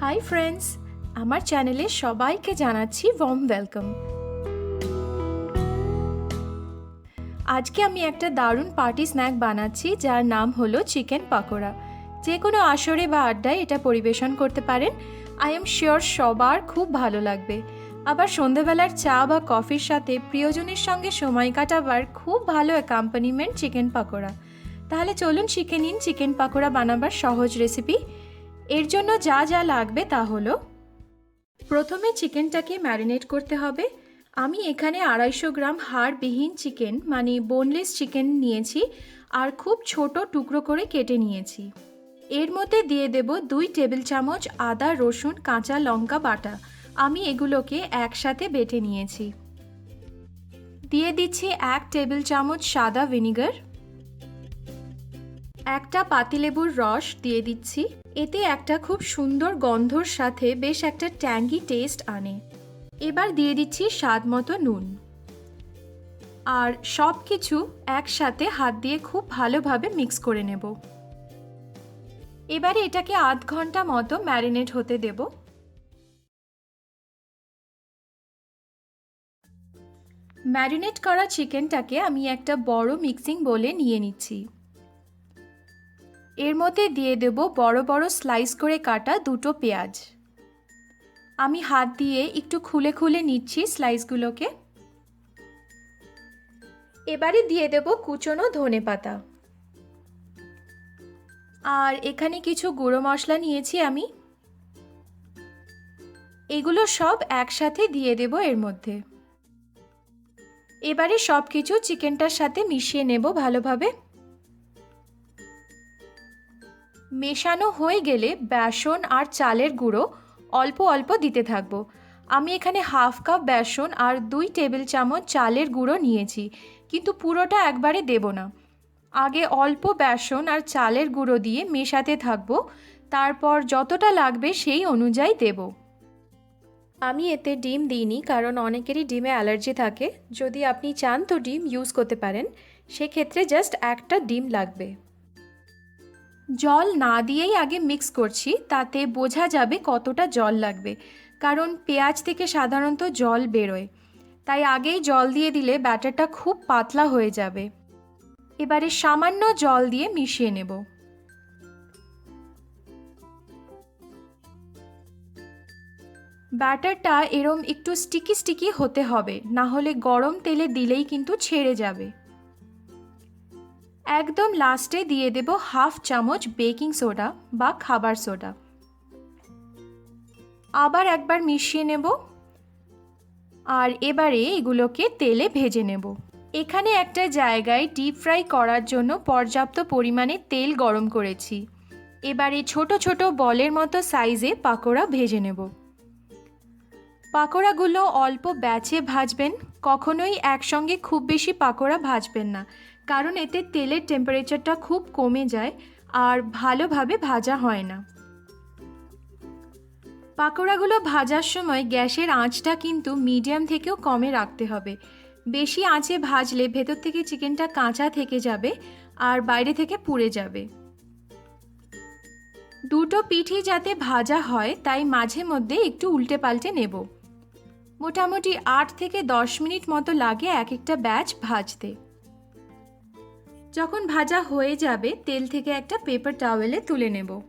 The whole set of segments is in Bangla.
হাই ফ্রেন্ডস আমার চ্যানেলে সবাইকে জানাচ্ছি ওয়ার্ম ওয়েলকাম আজকে আমি একটা দারুণ পার্টি স্ন্যাক বানাচ্ছি, যার নাম হলো চিকেন পাকোড়া। যে কোনো আসরে বা আড্ডায় এটা পরিবেশন করতে পারেন। আই এম শিওর সবার খুব ভালো লাগবে। আবার সন্ধেবেলার চা বা কফির সাথে প্রিয়জনের সঙ্গে সময় কাটাবার খুব ভালো অ্যাকাম্পানিমেন্ট চিকেন পাকোড়া। তাহলে চলুন শিখে নিন চিকেন পাকোড়া বানাবার সহজ রেসিপি এর জন্য যা যা লাগবে তা হলো, প্রথমে চিকেনটাকে ম্যারিনেট করতে হবে। আমি এখানে আড়াইশো গ্রাম হাড়বিহীন চিকেন মানে বোনলেস চিকেন নিয়েছি আর খুব ছোট টুকরো করে কেটে নিয়েছি। এর মধ্যে দিয়ে দেব দুই টেবিল চামচ আদা, রসুন, কাঁচা লঙ্কা বাটা। আমি এগুলোকে একসাথে বেটে নিয়েছি। দিয়ে দিচ্ছি এক টেবিল চামচ সাদা ভিনিগার। একটা পাতিলেবুর রস দিয়ে দিচ্ছি। এতে একটা খুব সুন্দর গন্ধর সাথে বেশ একটা ট্যাঙ্গি টেস্ট আনে। এবার দিয়ে দিচ্ছি স্বাদ মতো নুন। আর সব কিছু একসাথে হাত দিয়ে খুব ভালোভাবে মিক্স করে নেব। এবারে এটাকে আধ ঘণ্টা মতো ম্যারিনেট হতে দেব। ম্যারিনেট করা চিকেনটাকে আমি একটা বড় মিক্সিং বলে নিয়ে নিচ্ছি। এর মধ্যে দিয়ে দেব বড় বড় স্লাইস করে কাটা দুটো পেঁয়াজ। আমি হাত দিয়ে একটু খুলে খুলে নিচ্ছি স্লাইসগুলোকে। এবারে দিয়ে দেব কুচনো ধনে পাতা। আর এখানে কিছু গুঁড়ো মশলা নিয়েছি আমি। এগুলো সব একসাথে দিয়ে দেব এর মধ্যে। এবারে সব কিছু চিকেনটার সাথে মিশিয়ে নেব ভালোভাবে। মেশানো হয়ে গেলে বেসন আর চালের গুঁড়ো অল্প অল্প দিতে থাকব। আমি এখানে হাফ কাপ বেসন আর দুই টেবিল চামচ চালের গুঁড়ো নিয়েছি, কিন্তু পুরোটা একবারে দেব না। আগে অল্প বেসন আর চালের গুঁড়ো দিয়ে মেশাতে থাকব, তারপর যতটা লাগবে সেই অনুযায়ী দেব। আমি এতে ডিম দিইনি, কারণ অনেকেরই ডিমে অ্যালার্জি থাকে। যদি আপনি চান তো ডিম ইউজ করতে পারেন, সেক্ষেত্রে জাস্ট একটা ডিম লাগবে। জল না দিয়েই আগে মিক্স করছি, তাতে বোঝা যাবে কতটা জল লাগবে। কারণ পেঁয়াজ থেকে সাধারণত জল বেরোয়। তাই আগেই জল দিয়ে দিলে ব্যাটারটা খুব পাতলা হয়ে যাবে। এবারে সামান্য জল দিয়ে মিশিয়ে নেব। ব্যাটারটা এরম একটু স্টিকি স্টিকি হতে হবে, না হলে গরম তেলে দিলেই কিন্তু ছেড়ে যাবে। একদম লাস্টে দিয়ে দেব হাফ চামচ বেকিং সোডা বা খাবার সোডা। আবার একবার মিশিয়ে নেব। আর এবারে এগুলোকে তেলে ভেজে নেব। এখানে একটা জায়গায় ডিপ ফ্রাই করার জন্য পর্যাপ্ত পরিমাণে তেল গরম করেছি। এবারে ছোট ছোট বলের মতো সাইজে পাকোড়া ভেজে নেব। পাকোড়াগুলো অল্প ব্যাচে ভাজবেন, কখনোই একসঙ্গে খুব বেশি পাকোড়া ভাজবেন না। কারণ এতে তেলের টেম্পারেচারটা খুব কমে যায় আর ভালোভাবে ভাজা হয় না। পাকোড়াগুলো ভাজার সময় গ্যাসের আঁচটা কিন্তু মিডিয়াম থেকেও কমে রাখতে হবে। বেশি আঁচে ভাজলে ভেতর থেকে চিকেনটা কাঁচা থেকে যাবে আর বাইরে থেকে পুড়ে যাবে। দুটো পিঠই যাতে ভাজা হয়, তাই মাঝে মধ্যে একটু উল্টে পাল্টে নেব। মোটামুটি আট থেকে দশ মিনিট মতো লাগে এক একটা ব্যাচ ভাজতে। যখন ভাজা হয়ে যাবে, তেল থেকে একটা পেপার টাওয়েলে তুলে নেব।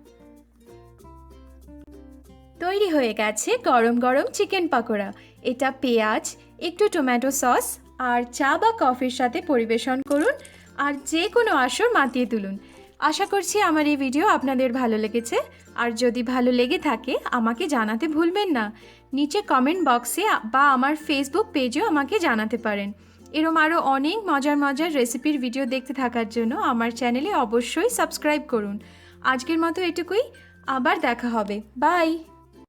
তৈরি হয়ে গেছে গরম গরম চিকেন পাকোড়া। এটা পেঁয়াজ, একটু টমেটো সস আর চা বা কফির সাথে পরিবেশন করুন আর যে কোনো আসর মাতিয়ে তুলুন। আশা করছি আমার এই ভিডিও আপনাদের ভালো লেগেছে। আর যদি ভালো লেগে থাকে, আমাকে জানাতে ভুলবেন না। নিচে কমেন্ট বক্সে বা আমার ফেসবুক পেজেও আমাকে জানাতে পারেন। এরম আরও অনেক মজার মজার রেসিপির ভিডিও দেখতে থাকার জন্য আমার চ্যানেলে অবশ্যই সাবস্ক্রাইব করুন। আজকের মতো এটুকুই, আবার দেখা হবে। বাই